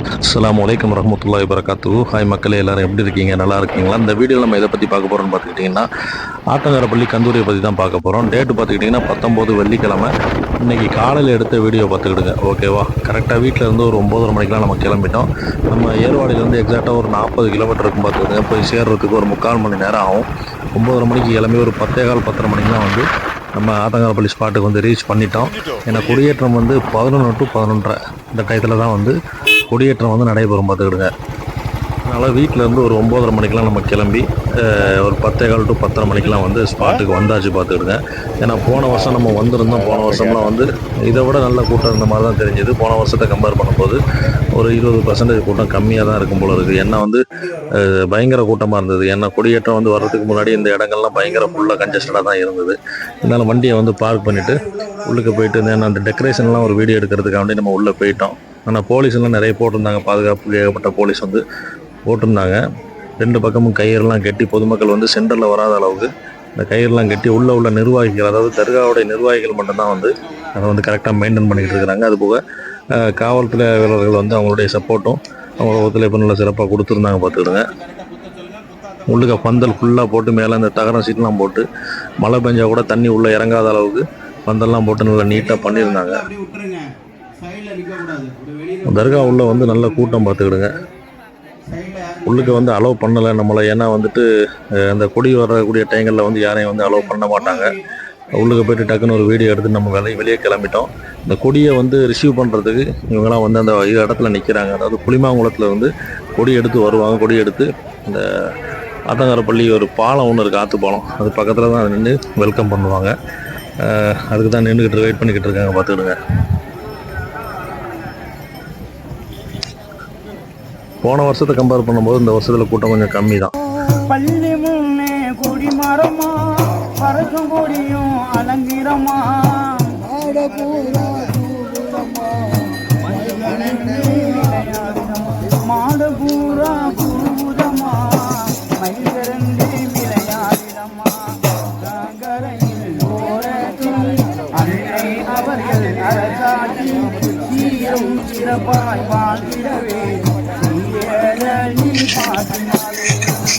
அஸ்லாம் வலைக்கம் வரஹ்மத்துல்லாஹி வரகாத்து ஹாய் மக்களே எல்லாரும் எப்படி இருக்கீங்க? நல்லா இருக்கீங்களா? இந்த வீடியோ நம்ம எதை பற்றி பார்க்க போகிறோம்னு பார்த்துக்கிட்டிங்கன்னா ஆட்டங்கரப்பள்ளி கந்தூரியை பற்றி தான் பார்க்க போகிறோம் டேட்டு பார்த்துக்கிட்டிங்கன்னா பத்தொம்போது வெள்ளிக்கிழமை. இன்னைக்கு காலையில் எடுத்த வீடியோ பார்த்துக்கிடுங்க. ஓகேவா கரெக்டாக வீட்டில் இருந்து ஒரு ஒம்போதரை மணிக்கெலாம் நம்ம கிளம்பிட்டோம். நம்ம ஏர்வாடியிலேருந்து எக்ஸாக்டாக ஒரு நாற்பது கிலோமீட்டருக்கும் பார்த்துக்கிடுங்க போய் சேர்றதுக்கு ஒரு முக்கால் மணி நேரம் ஆகும். ஒம்போதரை மணிக்கு கிளம்பி ஒரு பத்தே கால் பத்தரை மணிக்கெலாம் வந்து நம்ம ஆத்தங்கரப்பள்ளி ஸ்பாட்டுக்கு வந்து ரீச் பண்ணிட்டோம். ஏன்னா கொடியேற்றம் வந்து பதினொன்று டு பதினொன்றரை. இந்த டயத்தில் தான் வந்து கொடியேற்றம் வந்து நடைபெறும் பார்த்துக்கிடுங்க. அதனால் வீட்டில் இருந்து ஒரு ஒம்போதரை மணிக்கெலாம் நம்ம கிளம்பி ஒரு பத்தே கால் டு பத்தரை மணிக்கெலாம் வந்து ஸ்பாட்டுக்கு வந்தாச்சு பார்த்துக்கிடுங்க ஏன்னா போன வருஷம் நம்ம வந்திருந்தோம். போன வருஷம்லாம் வந்து இதை விட நல்ல கூட்டம் இருந்த மாதிரி தான் தெரிஞ்சது. போன வருஷத்தை கம்பேர் பண்ணும்போது ஒரு இருபது பர்சன்டேஜ் கூட்டம் கம்மியாக தான் இருக்கும் போல இருக்குது. ஏன்னா வந்து பயங்கர கூட்டமாக இருந்தது. ஏன்னா கொடியேற்றம் வந்து வர்றதுக்கு முன்னாடி இந்த இடங்கள்லாம் பயங்கர ஃபுல்லாக கன்ஜஸ்டடாக தான் இருந்தது. இருந்தாலும் வண்டியை வந்து பார்க் பண்ணிவிட்டு உள்ளுக்கு போயிட்டு இந்த அந்த டெக்கரேஷன்லாம் ஒரு வீடியோ எடுக்கிறதுக்காக வேண்டி நம்ம உள்ளே போயிட்டோம். ஆனால் போலீஸ்லாம் நிறைய போட்டிருந்தாங்க. பாதுகாப்பு ஏகப்பட்ட போலீஸ் வந்து போட்டிருந்தாங்க. ரெண்டு பக்கமும் கயிறுலாம் கட்டி பொதுமக்கள் வந்து சென்டரில் வராத அளவுக்கு இந்த கயிறுலாம் கட்டி உள்ள உள்ள நிர்வாகிகள் அதாவது தர்காவுடைய நிர்வாகிகள் மட்டும்தான் வந்து அதை வந்து கரெக்டாக மெயின்டைன் பண்ணிக்கிட்டு இருக்கிறாங்க. அது போக அஹ், காவல்துறை வீரர்கள் வந்து அவங்களுடைய சப்போர்ட்டும் அவங்களோட ஒத்துழைப்பு நல்லா சிறப்பாக கொடுத்துருந்தாங்க பார்த்துக்கிடுங்க உள்ளுக்க பந்தல் ஃபுல்லாக போட்டு மேலே இந்த தகரம் சீட்லாம் போட்டு மழை பெஞ்சா கூட தண்ணி உள்ளே இறங்காத அளவுக்கு பந்தல்லாம் போட்டு நல்லா நீட்டாக பண்ணியிருந்தாங்க. தர்கா உள்ள வந்து நல்ல கூட்டம் பார்த்துக்கிடுங்க. உள்ளுக்கு வந்து அலோவ் பண்ணலை. நம்மளை ஏன்னா வந்துட்டு அந்த கொடி வரக்கூடிய டைங்களில் வந்து யாரையும் வந்து அலோவ் பண்ண மாட்டாங்க. உள்ளுக்கு போயிட்டு டக்குன்னு ஒரு வீடியோ எடுத்து நம்ம வெளியே வெளியே கிளம்பிட்டோம். இந்த கொடியை வந்து ரிசீவ் பண்ணுறதுக்கு இவங்கெல்லாம் வந்து அந்த இடத்துல நிற்கிறாங்க அதாவது புளிமாங்குளத்தில் வந்து கொடி எடுத்து வருவாங்க. கொடி எடுத்து இந்த ஆத்தங்கரப்பள்ளி ஒரு பாலம் ஒன்று இருக்குது ஆற்று பாலம். அது பக்கத்தில் தான் நின்று வெல்கம் பண்ணுவாங்க. அதுக்கு தான் நின்றுக்கிட்டு வெயிட் பண்ணிக்கிட்டு இருக்காங்க. பார்த்துக்கிடுங்க. போன வருஷத்தை கம்பேர் பண்ணும்போது இந்த வருஷத்தில் கூட்டம் கொஞ்சம் கம்மி தான் பள்ளி முன்னே கொடி மரமா பறக்கும் கொடியும் அலங்கிரமா. மாடு பூதமா விளையாடிடமா கரையில் ஓரத்தில் அன்னை அவர்கள் அரசாட்சி சீரும் சிறப்பாய் வாழ்கிறவே முன்னாடி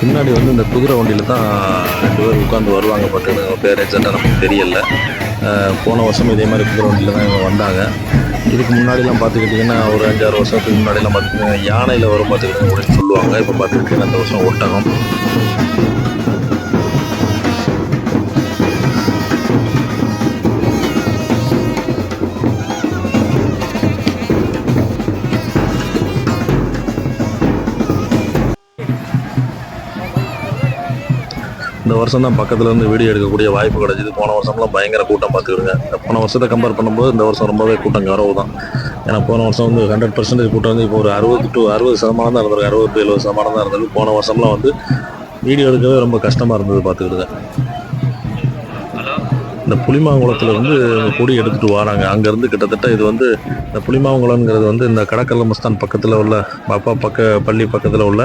பின்னாடி வந்து இந்த குதிரை வண்டியில் தான் ரெண்டு பேர் உட்காந்து வருவாங்க பார்த்துக்கிட்டு. பேர் எக்ஸாக்டாக நமக்கு தெரியல. போன வருஷம் இதே மாதிரி குதிரை வண்டியில் தான் இவங்க வந்தாங்க. இதுக்கு முன்னாடிலாம் பார்த்துக்கிட்டிங்கன்னா ஒரு அஞ்சாறு வருஷத்துக்கு முன்னாடிலாம் பார்த்துக்கிட்டிங்கன்னா யானையில் வரும் பார்த்துக்கிட்டு அப்படின்னு சொல்லுவாங்க. இப்போ பார்த்துக்கிட்டிங்கன்னா இந்த வருஷம் ஒட்டகம். இந்த வருஷம் தான் பக்கத்துல இருந்து வீடியோ எடுக்கக்கூடிய வாய்ப்பு கிடைச்சிது. போன வருஷம்லாம் பயங்கர கூட்டம் பார்த்துக்கிடுங்க இந்த போன வருஷத்தை கம்பேர் பண்ணும்போது இந்த வருஷம் ரொம்பவே கூட்டம் கரவு தான் ஏன்னா போன வருஷம் வந்து ஹண்ட்ரட் பர்சன்டேஜ் கூட்டம் வந்து இப்போ ஒரு அறுபது டு அறுபது சதமானம் தான் இருந்திருக்கு. அறுபது டு எழுபது சதமானம் தான் இருந்தது போன வருஷம்லாம் வந்து வீடியோ எடுக்கவே ரொம்ப கஷ்டமாக இருந்தது பார்த்துக்கிடுங்க இந்த புளிமாங்குளத்தில் வந்து கொடி எடுத்துகிட்டு வராங்க. அங்கேருந்து கிட்டத்தட்ட இது வந்து இந்த புளிமாங்குளம்ங்கிறது வந்து இந்த கடற்கரை மஸ்தான் பக்கத்தில் உள்ள பாப்பா பக்க பள்ளி பக்கத்தில் உள்ள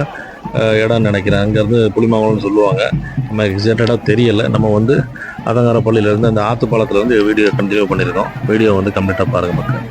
இடம்னு நினைக்கிறேன். அங்கேருந்து புளிமாங்குளம்னு சொல்லுவாங்க. நம்ம எக்ஸாக்டடாக தெரியலை. நம்ம வந்து அதங்கார பள்ளியிலேருந்து அந்த ஆற்றுப்பாலத்தில் வந்து வீடியோ கண்டினியூ பண்ணியிருக்கோம் வீடியோ வந்து கம்ப்ளீட்டாக பாருங்கள் மக்கள்.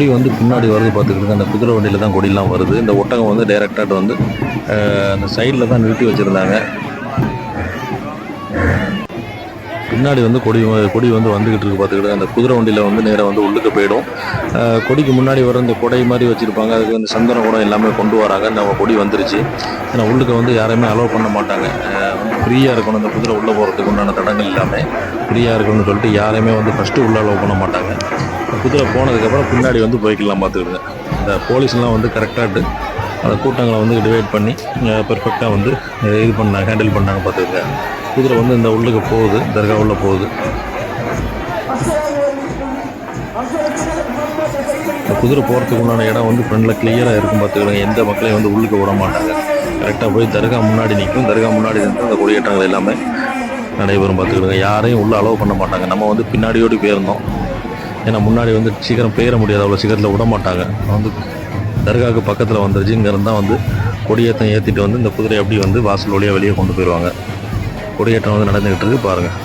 கொடி வந்து பின்னாடி வருது பார்த்துக்கிட்டு அந்த குதிரை வண்டியில் தான் கொடிலாம் வருது. இந்த ஒட்டகம் வந்து டைரெக்டாக வந்து அந்த சைடில் தான் நிறுத்தி வச்சுருந்தாங்க. பின்னாடி வந்து கொடி கொடி வந்து வந்துக்கிட்டு இருக்கு பார்த்துக்கிட்டு அந்த குதிரை வண்டியில் வந்து நேராக வந்து உள்ளுக்கு போயிடும். கொடிக்கு முன்னாடி வர இந்த கொடை மாதிரி வச்சுருப்பாங்க. அதுக்கு வந்து சந்தன குடம் எல்லாமே கொண்டு வராங்க. இந்த கொடி வந்துருச்சு. ஏன்னா உள்ளுக்கு வந்து யாரையுமே அலோவ் பண்ண மாட்டாங்க. ஃப்ரீயாக இருக்கணும். இந்த குதிரை உள்ளே போகிறதுக்கு உண்டான தடங்கள் எல்லாமே ஃப்ரீயாக இருக்கணும்னு சொல்லிட்டு யாரையுமே வந்து ஃபஸ்ட்டு உள்ளே அலோவ் பண்ண மாட்டாங்க. குதிரை போனதுக்கப்புறம் பின்னாடி வந்து போய்க்கலாம் பார்த்துக்கிடுங்க இந்த போலீஸ்லாம் வந்து கரெக்டாக அந்த கூட்டங்களை வந்து டிவைட் பண்ணி பெர்ஃபெக்டாக வந்து இது பண்ணாங்க ஹேண்டில் பண்ணாங்க பார்த்துக்கங்க. குதிரை வந்து இந்த உள்ளுக்கு போகுது தர்கா உள்ளே போகுது. இந்த குதிரை போகிறதுக்கு உண்டான இடம் வந்து ஃப்ரண்டில் கிளியராக இருக்கும் பார்த்துக்கிடுங்க எந்த மக்களையும் வந்து உள்ளுக்கு விட மாட்டாங்க. கரெக்டாக போய் தர்கா முன்னாடி நிற்கும் தர்கா முன்னாடி நின்று அந்த கொடியேற்றங்கள் எல்லாமே நடைபெறும் பார்த்துக்கிடுங்க யாரையும் உள்ளே அலோவ் பண்ண மாட்டாங்க. நம்ம வந்து பின்னாடியோடு போயிருந்தோம். ஏன்னா முன்னாடி வந்து சீக்கிரம் பெயர முடியாது அவ்வளோ சீக்கிரத்தில் விட மாட்டாங்க. வந்து தர்காவுக்கு பக்கத்தில் வந்துருச்சு இங்கேருந்து தான் வந்து கொடியேற்றம் ஏற்றிட்டு வந்து இந்த குதிரையை அப்படி வந்து வாசல் வழியாக வெளியே கொண்டு போயிடுவாங்க கொடியேற்றம் வந்து நடந்துக்கிட்டு இருக்கு பாருங்கள்